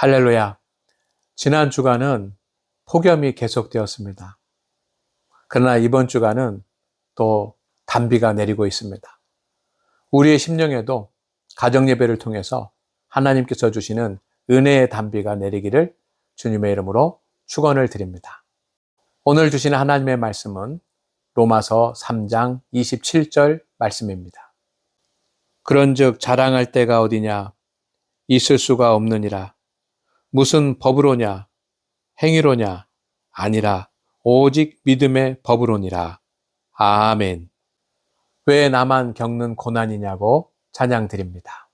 할렐루야. 지난 주간은 폭염이 계속되었습니다. 그러나 이번 주간은 또 단비가 내리고 있습니다. 우리의 심령에도 가정 예배를 통해서 하나님께서 주시는 은혜의 단비가 내리기를 주님의 이름으로 축원을 드립니다. 오늘 주시는 하나님의 말씀은 로마서 3장 27절 말씀입니다. 그런즉 자랑할 때가 어디냐 있을 수가 없느니라 무슨 법으로냐 행위로냐 아니라 오직 믿음의 법으로니라 아멘. 왜 나만 겪는 고난이냐고 찬양 드립니다.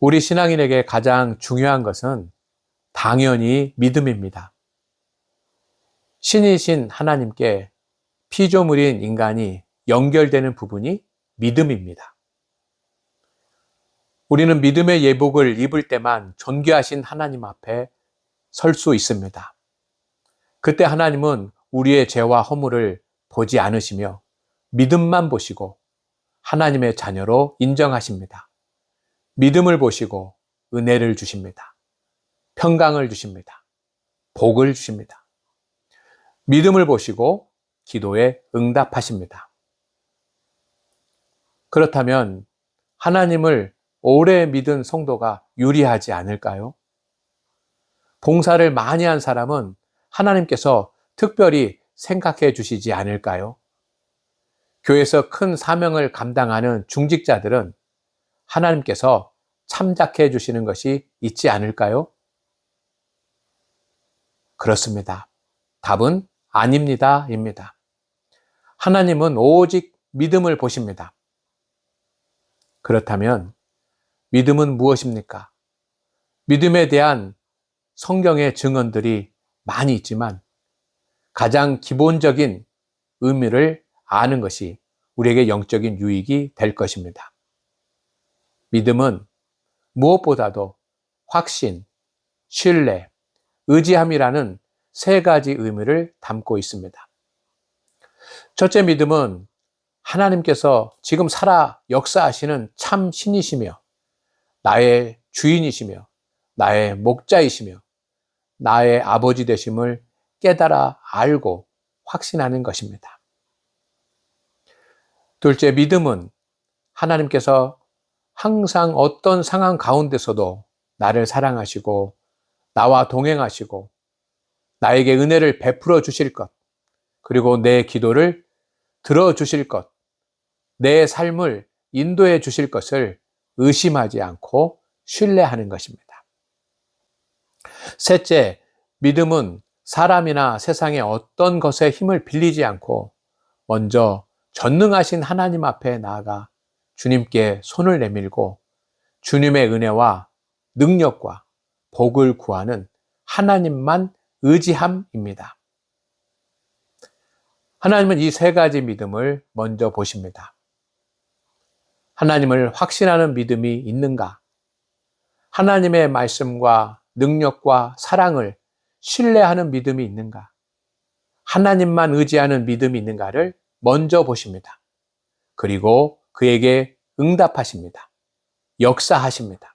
우리 신앙인에게 가장 중요한 것은 당연히 믿음입니다. 신이신 하나님께 피조물인 인간이 연결되는 부분이 믿음입니다. 우리는 믿음의 예복을 입을 때만 존귀하신 하나님 앞에 설 수 있습니다. 그때 하나님은 우리의 죄와 허물을 보지 않으시며 믿음만 보시고 하나님의 자녀로 인정하십니다. 믿음을 보시고 은혜를 주십니다. 평강을 주십니다. 복을 주십니다. 믿음을 보시고 기도에 응답하십니다. 그렇다면 하나님을 오래 믿은 성도가 유리하지 않을까요? 봉사를 많이 한 사람은 하나님께서 특별히 생각해 주시지 않을까요? 교회에서 큰 사명을 감당하는 중직자들은 하나님께서 참작해 주시는 것이 있지 않을까요? 그렇습니다. 답은 아닙니다. 입니다. 하나님은 오직 믿음을 보십니다. 그렇다면 믿음은 무엇입니까? 믿음에 대한 성경의 증언들이 많이 있지만 가장 기본적인 의미를 아는 것이 우리에게 영적인 유익이 될 것입니다. 믿음은 무엇보다도 확신, 신뢰, 의지함이라는 세 가지 의미를 담고 있습니다. 첫째 믿음은 하나님께서 지금 살아 역사하시는 참 신이시며 나의 주인이시며 나의 목자이시며 나의 아버지 되심을 깨달아 알고 확신하는 것입니다. 둘째, 믿음은 하나님께서 항상 어떤 상황 가운데서도 나를 사랑하시고 나와 동행하시고 나에게 은혜를 베풀어 주실 것, 그리고 내 기도를 들어 주실 것, 내 삶을 인도해 주실 것을 의심하지 않고 신뢰하는 것입니다. 셋째, 믿음은 사람이나 세상의 어떤 것에 힘을 빌리지 않고 먼저 전능하신 하나님 앞에 나아가 주님께 손을 내밀고 주님의 은혜와 능력과 복을 구하는 하나님만 의지함입니다. 하나님은 이 세 가지 믿음을 먼저 보십니다. 하나님을 확신하는 믿음이 있는가? 하나님의 말씀과 능력과 사랑을 신뢰하는 믿음이 있는가? 하나님만 의지하는 믿음이 있는가를 먼저 보십니다. 그리고 그에게 응답하십니다. 역사하십니다.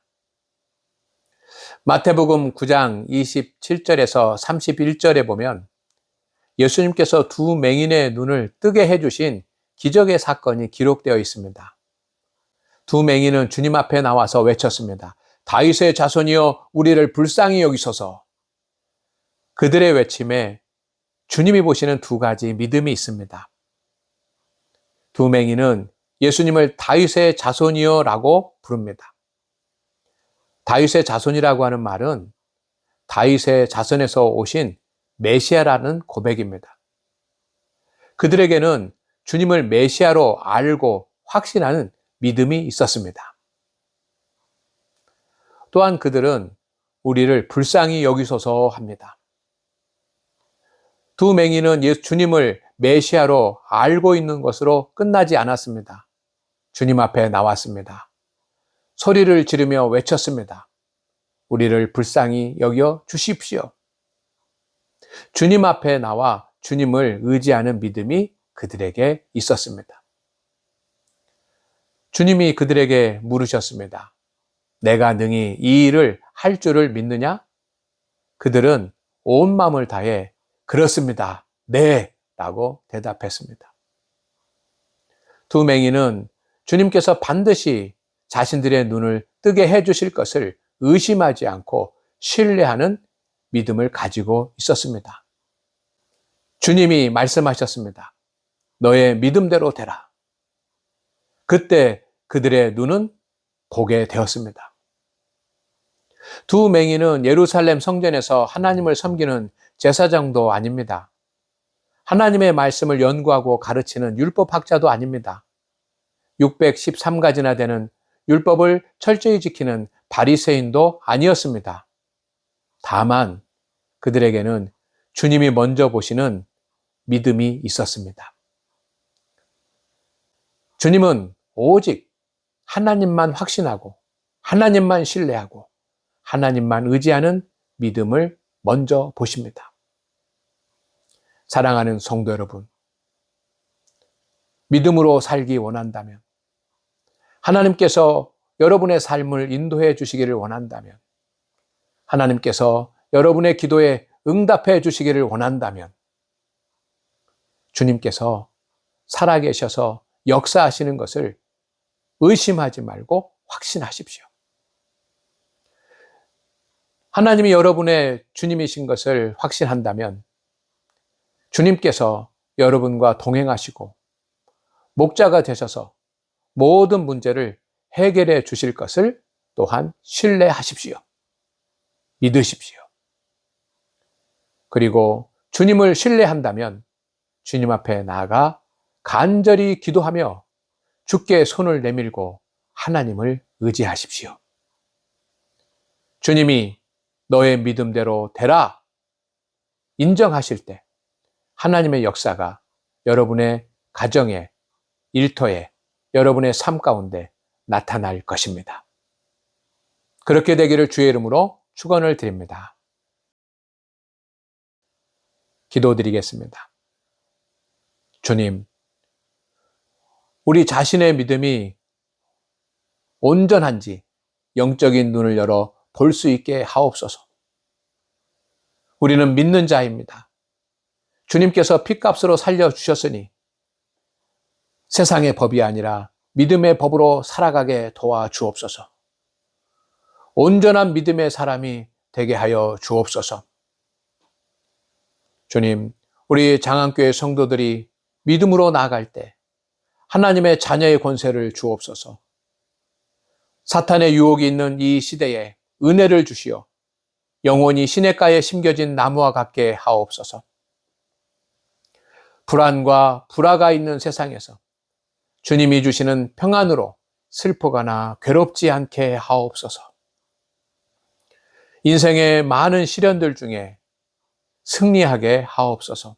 마태복음 9장 27절에서 31절에 보면 예수님께서 두 맹인의 눈을 뜨게 해주신 기적의 사건이 기록되어 있습니다. 두 맹인은 주님 앞에 나와서 외쳤습니다. 다윗의 자손이여 우리를 불쌍히 여기소서. 그들의 외침에 주님이 보시는 두 가지 믿음이 있습니다. 두 맹인은 예수님을 다윗의 자손이여라고 부릅니다. 다윗의 자손이라고 하는 말은 다윗의 자손에서 오신 메시아라는 고백입니다. 그들에게는 주님을 메시아로 알고 확신하는 믿음이 있었습니다. 또한 그들은 우리를 불쌍히 여기소서 합니다. 두 맹인은 예수 주님을 메시아로 알고 있는 것으로 끝나지 않았습니다. 주님 앞에 나왔습니다. 소리를 지르며 외쳤습니다. 우리를 불쌍히 여겨 주십시오. 주님 앞에 나와 주님을 의지하는 믿음이 그들에게 있었습니다. 주님이 그들에게 물으셨습니다. 내가 능히 이 일을 할 줄을 믿느냐? 그들은 온 마음을 다해 그렇습니다. 네. 라고 대답했습니다. 두 맹인은 주님께서 반드시 자신들의 눈을 뜨게 해 주실 것을 의심하지 않고 신뢰하는 믿음을 가지고 있었습니다. 주님이 말씀하셨습니다. 너의 믿음대로 되라. 그때 그들의 눈은 보게 되었습니다. 두 맹인은 예루살렘 성전에서 하나님을 섬기는 제사장도 아닙니다. 하나님의 말씀을 연구하고 가르치는 율법학자도 아닙니다. 613가지나 되는 율법을 철저히 지키는 바리새인도 아니었습니다. 다만 그들에게는 주님이 먼저 보시는 믿음이 있었습니다. 주님은 오직 하나님만 확신하고 하나님만 신뢰하고 하나님만 의지하는 믿음을 먼저 보십니다. 사랑하는 성도 여러분, 믿음으로 살기 원한다면, 하나님께서 여러분의 삶을 인도해 주시기를 원한다면, 하나님께서 여러분의 기도에 응답해 주시기를 원한다면, 주님께서 살아계셔서 역사하시는 것을 의심하지 말고 확신하십시오. 하나님이 여러분의 주님이신 것을 확신한다면 주님께서 여러분과 동행하시고 목자가 되셔서 모든 문제를 해결해 주실 것을 또한 신뢰하십시오. 믿으십시오. 그리고 주님을 신뢰한다면 주님 앞에 나아가 간절히 기도하며 주께 손을 내밀고 하나님을 의지하십시오. 주님이 너의 믿음대로 되라 인정하실 때 하나님의 역사가 여러분의 가정에, 일터에, 여러분의 삶 가운데 나타날 것입니다. 그렇게 되기를 주의 이름으로 축원을 드립니다. 기도드리겠습니다. 주님, 우리 자신의 믿음이 온전한지 영적인 눈을 열어 볼 수 있게 하옵소서. 우리는 믿는 자입니다. 주님께서 핏값으로 살려주셨으니 세상의 법이 아니라 믿음의 법으로 살아가게 도와주옵소서. 온전한 믿음의 사람이 되게 하여 주옵소서. 주님, 우리 장안교회 성도들이 믿음으로 나아갈 때 하나님의 자녀의 권세를 주옵소서. 사탄의 유혹이 있는 이 시대에 은혜를 주시어 영원히 시냇가에 심겨진 나무와 같게 하옵소서. 불안과 불화가 있는 세상에서 주님이 주시는 평안으로 슬퍼가나 괴롭지 않게 하옵소서. 인생의 많은 시련들 중에 승리하게 하옵소서.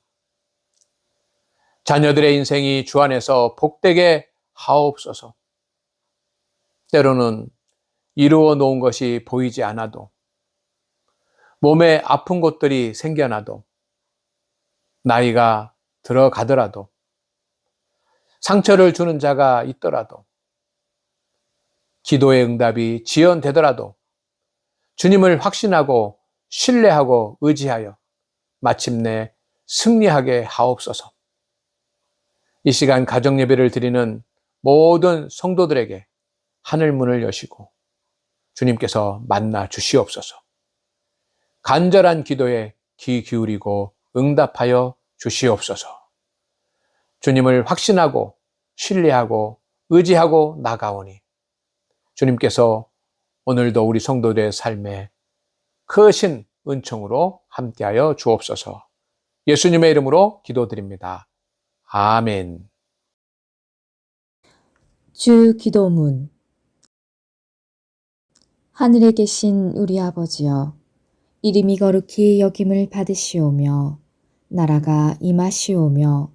자녀들의 인생이 주 안에서 복되게 하옵소서. 때로는 이루어 놓은 것이 보이지 않아도 몸에 아픈 곳들이 생겨나도 나이가 들어가더라도 상처를 주는 자가 있더라도 기도의 응답이 지연되더라도 주님을 확신하고 신뢰하고 의지하여 마침내 승리하게 하옵소서. 이 시간 가정 예배를 드리는 모든 성도들에게 하늘 문을 여시고 주님께서 만나 주시옵소서. 간절한 기도에 귀 기울이고 응답하여 주시옵소서. 주님을 확신하고 신뢰하고 의지하고 나가오니 주님께서 오늘도 우리 성도들의 삶에 크신 은총으로 함께하여 주옵소서. 예수님의 이름으로 기도드립니다. 아멘. 주 기도문 하늘에 계신 우리 아버지여 이름이 거룩히 여김을 받으시오며 나라가 임하시오며